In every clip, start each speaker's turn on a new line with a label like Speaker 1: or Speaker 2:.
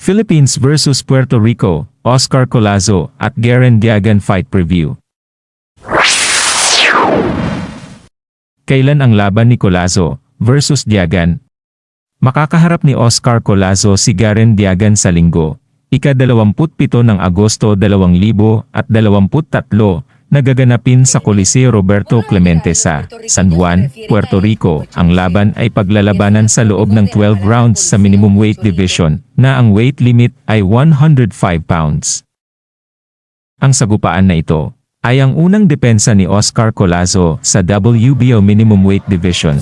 Speaker 1: Philippines versus Puerto Rico, Oscar Colazo at Garen Diagan Fight Preview. Kailan ang laban ni Colazo versus Diagan? Makakaharap ni Oscar Colazo si Garen Diagan sa linggo, ika-27 ng Agosto 2023 nagaganapin sa Coliseo Roberto Clemente sa San Juan, Puerto Rico. Ang laban ay paglalabanan sa loob ng 12 rounds sa minimum weight division na ang weight limit ay 105 pounds. Ang sagupaan na ito ay ang unang depensa ni Oscar Colazo sa WBO minimum weight division.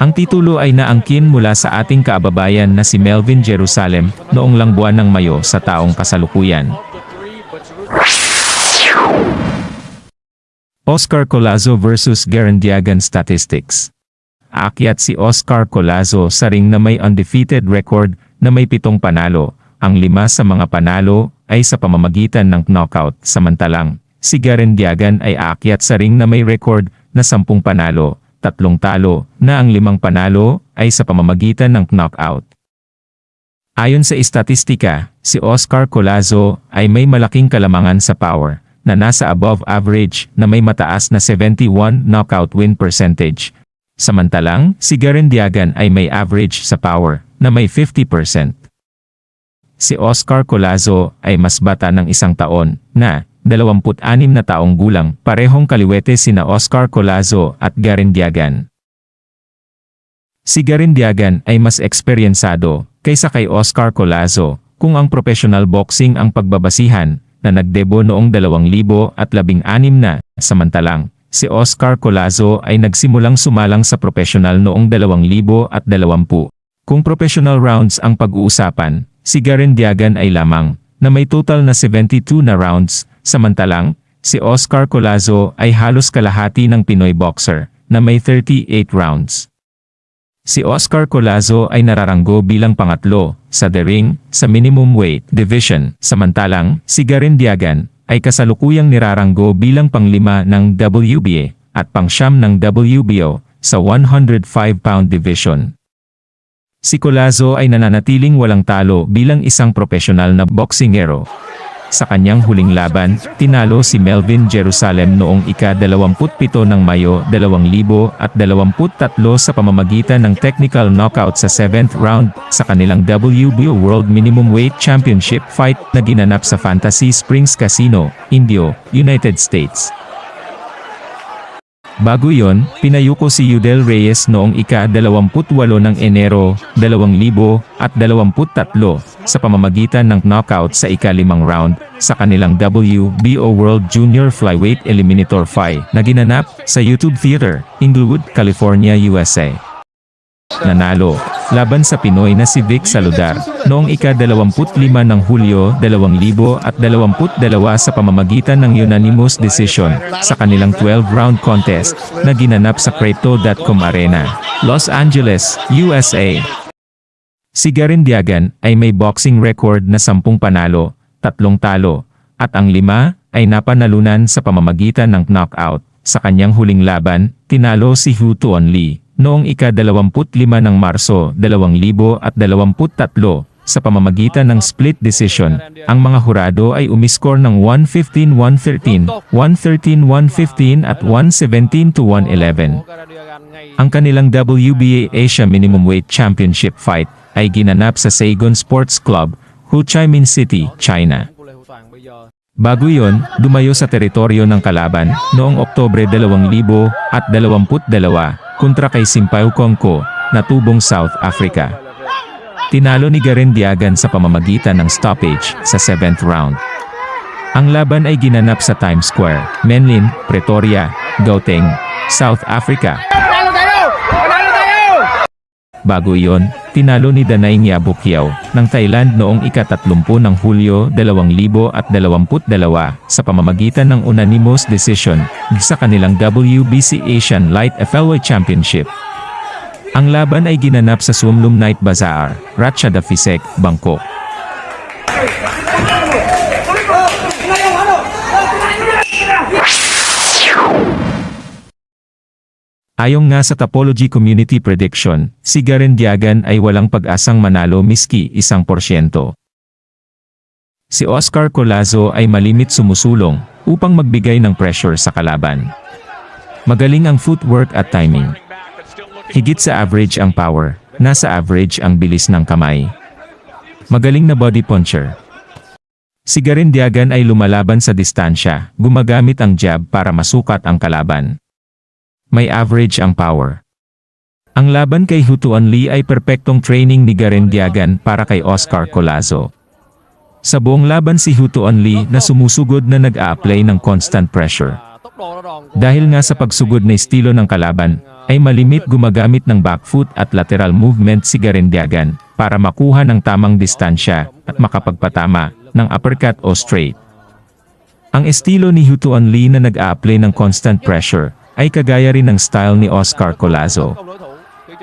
Speaker 1: Ang titulo ay naangkin mula sa ating kaababayan na si Melvin Jerusalem noong lang buwan ng Mayo sa taong kasalukuyan. Oscar Colazo versus Garandiagan Statistics. Aakyat si Oscar Colazo sa ring na may undefeated record na may pitong panalo. Ang lima sa mga panalo ay sa pamamagitan ng knockout. Samantalang, si Garandiagan ay aakyat sa ring na may record na sampung panalo, tatlong talo, na ang limang panalo ay sa pamamagitan ng knockout. Ayon sa estatistika, si Oscar Colazo ay may malaking kalamangan sa power na nasa above average na may mataas na 71 knockout win percentage. Samantalang, si Garandiagan ay may average sa power na may 50%. Si Oscar Colazo ay mas bata ng isang taon na 26 na taong gulang parehong kaliwete sina Oscar Colazo at Garandiagan. Si Garandiagan ay mas eksperyensado kaysa kay Oscar Colazo kung ang professional boxing ang pagbabasihan na nagdebo noong 2016 na, samantalang, si Oscar Colazo ay nagsimulang sumalang sa professional noong 2020. Kung professional rounds ang pag-uusapan, si Garandiagan ay lamang, na may total na 72 na rounds, samantalang, si Oscar Colazo ay halos kalahati ng Pinoy boxer, na may 38 rounds. Si Oscar Colazo ay nararanggo bilang pangatlo sa The Ring sa minimum weight division, samantalang si Garandiagan ay kasalukuyang niraranggo bilang panglima ng WBA at pangsyam ng WBO sa 105-pound division. Si Colazo ay nananatiling walang talo bilang isang profesional na boksingero. Sa kanyang huling laban, tinalo si Melvin Jerusalem noong ika-27 ng Mayo 2023 sa pamamagitan ng technical knockout sa 7th round sa kanilang WBO World Minimum Weight Championship fight na ginanap sa Fantasy Springs Casino, Indio, United States. Bago yon, pinayuko si Yudel Reyes noong ika-28 ng Enero, 2023 sa pamamagitan ng knockout sa ika-limang round sa kanilang WBO World Junior Flyweight Eliminator Fight na ginanap sa YouTube Theater, Inglewood, California, USA. Nanalo, laban sa Pinoy na si Vic Saludar, noong ika-25 ng Hulyo 2022 sa pamamagitan ng unanimous decision sa kanilang 12-round contest na ginanap sa Crypto.com Arena, Los Angeles, USA. Si Garandiagan ay may boxing record na 10 panalo, 3 talo, at ang lima ay napanalunan sa pamamagitan ng knockout. Sa kanyang huling laban, tinalo si Hu Tuan Lee noong ika-25 ng Marso 2023 sa pamamagitan ng split decision. Ang mga hurado ay umiskor ng 115-113, 113-115 at 117-111. Ang kanilang WBA Asia Minimum Weight Championship fight ay ginanap sa Saigon Sports Club, Ho Chi Minh City, China. Bago yon, dumayo sa teritoryo ng kalaban noong Oktobre 2022 kontra kay Simpao Kongko na tubong South Africa. Tinalo ni Garandiagan sa pamamagitan ng stoppage sa 7th round. Ang laban ay ginanap sa Times Square, Menlyn, Pretoria, Gauteng, South Africa. Bago iyon, tinalo ni Danay Ngiabukiao ng Thailand noong ika-30 ng Hulyo 2022 sa pamamagitan ng unanimous decision sa kanilang WBC Asian Light Featherweight Championship. Ang laban ay ginanap sa Sumlum Night Bazaar, Ratchada Fisek, Bangkok. Ayon nga sa Topology Community Prediction, si Garendiagan ay walang pag-asang manalo miski isang porsyento. Si Oscar Colazo ay malimit sumusulong upang magbigay ng pressure sa kalaban. Magaling ang footwork at timing. Higit sa average ang power, nasa average ang bilis ng kamay. Magaling na body puncher. Si Garendiagan ay lumalaban sa distansya, gumagamit ang jab para masukat ang kalaban. May average ang power. Ang laban kay Hutuan Lee ay perpektong training ni Garendiagan para kay Oscar Colazo. Sa buong laban si Hutuan Lee na sumusugod na nag-a-apply ng constant pressure. Dahil nga sa pagsugod na estilo ng kalaban, ay malimit gumagamit ng back foot at lateral movement si Garendiagan para makuha ng tamang distansya at makapagpatama ng uppercut o straight. Ang estilo ni Hutuan Lee na nag-a-apply ng constant pressure ay kagaya rin ng style ni Oscar Colazo.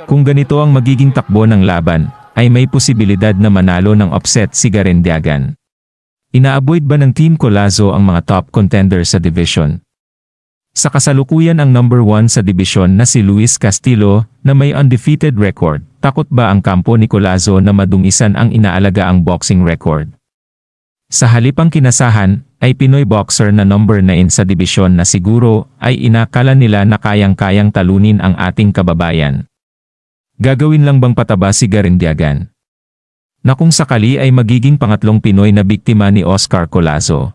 Speaker 1: Kung ganito ang magiging takbo ng laban, ay may posibilidad na manalo ng upset si Garendiagan. Ina-avoid ba ng Team Colazo ang mga top contender sa division? Sa kasalukuyan ang number 1 sa division na si Luis Castillo na may undefeated record, takot ba ang kampo ni Colazo na madungisan ang inaalaga ang boxing record? Sa halipang kinasahan, ay Pinoy boxer na number 9 sa dibisyon na siguro ay inakala nila na kayang-kayang talunin ang ating kababayan. Gagawin lang bang pataba si Garindiagan? Na kung sakali ay magiging pangatlong Pinoy na biktima ni Oscar Colazo.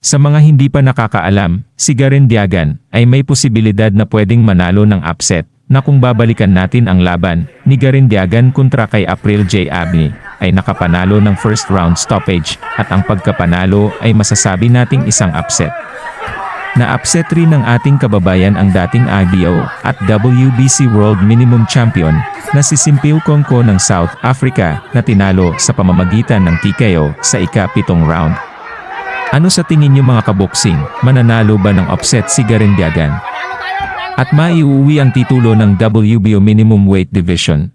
Speaker 1: Sa mga hindi pa nakakaalam, si Garindiagan ay may posibilidad na pwedeng manalo ng upset na kung babalikan natin ang laban ni Garindiagan kontra kay April J. Abney ay nakapanalo ng first round stoppage at ang pagkapanalo ay masasabi nating isang upset. Na-upset rin ng ating kababayan ang dating IBO at WBC World Minimum Champion na si Simpil Kongko ng South Africa na tinalo sa pamamagitan ng TKO sa ika-pitong round. Ano sa tingin niyo mga kaboksing, mananalo ba ng upset si Garindiagan? At maiuwi ang titulo ng WBO Minimum Weight Division?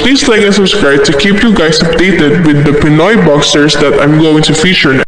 Speaker 2: Please like and subscribe to keep you guys updated with the Pinoy boxers that I'm going to feature next.